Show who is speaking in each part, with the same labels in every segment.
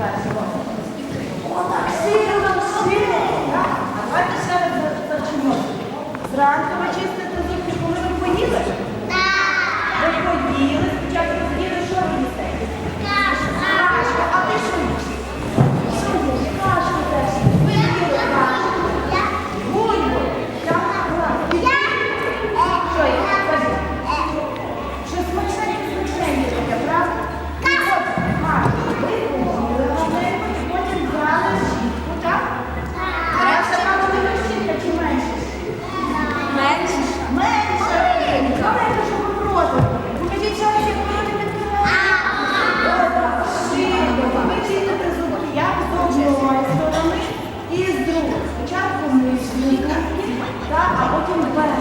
Speaker 1: давайте раз зачнемо. Зранку ви чистите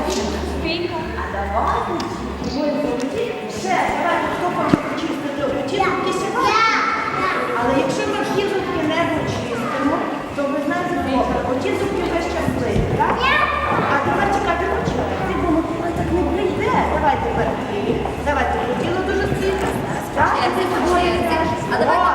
Speaker 2: Спинка.
Speaker 1: А давайте зробіть ще. Давайте, хто хоче почистити зубки сьогодні. Але якщо ми ті зубки не почистимо, то ви знаєте, добре, оті зубки вже щасливі, так? А тепер чекайте, почекайте, бо Микола так не прийде. Давайте верхи. Давайте, хотіло дуже стільки. Так?
Speaker 2: А давайте